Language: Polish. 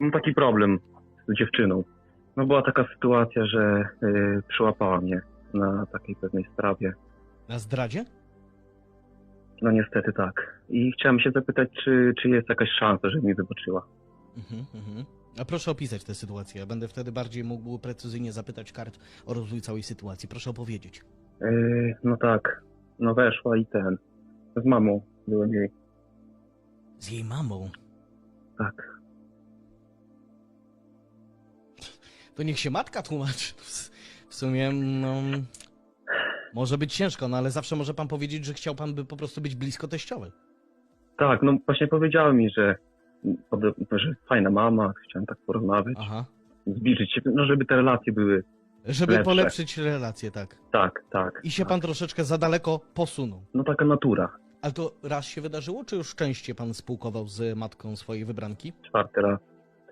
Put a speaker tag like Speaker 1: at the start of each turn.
Speaker 1: mam taki problem z dziewczyną. No była taka sytuacja, że y, przyłapała mnie na takiej pewnej sprawie.
Speaker 2: Na zdradzie?
Speaker 1: No niestety tak. I chciałem się zapytać, czy, czy jest jakaś szansa, żeby mi wybaczyła.
Speaker 2: Mhm, mhm. A proszę opisać tę sytuację. Ja będę wtedy bardziej mógł precyzyjnie zapytać kart o rozwój całej sytuacji. Proszę opowiedzieć.
Speaker 1: Y, no tak, no weszła i ten. Z mamą byłem jej.
Speaker 2: Z jej mamą.
Speaker 1: Tak.
Speaker 2: To niech się matka tłumaczy. W- sumie, no... Może być ciężko, no ale zawsze może pan powiedzieć, że chciał pan by po prostu być blisko teściowej.
Speaker 1: Tak, no właśnie powiedziała mi, że, że fajna mama, chciałem tak porozmawiać,
Speaker 2: Aha.
Speaker 1: zbliżyć się, no żeby te relacje były.
Speaker 2: Żeby
Speaker 1: Lepsze.
Speaker 2: polepszyć relacje, tak.
Speaker 1: Tak, tak.
Speaker 2: I się pan troszeczkę za daleko posunął.
Speaker 1: No taka natura.
Speaker 2: Ale to raz się wydarzyło, czy już częściej pan spółkował z matką swojej wybranki?
Speaker 1: Czwarty raz.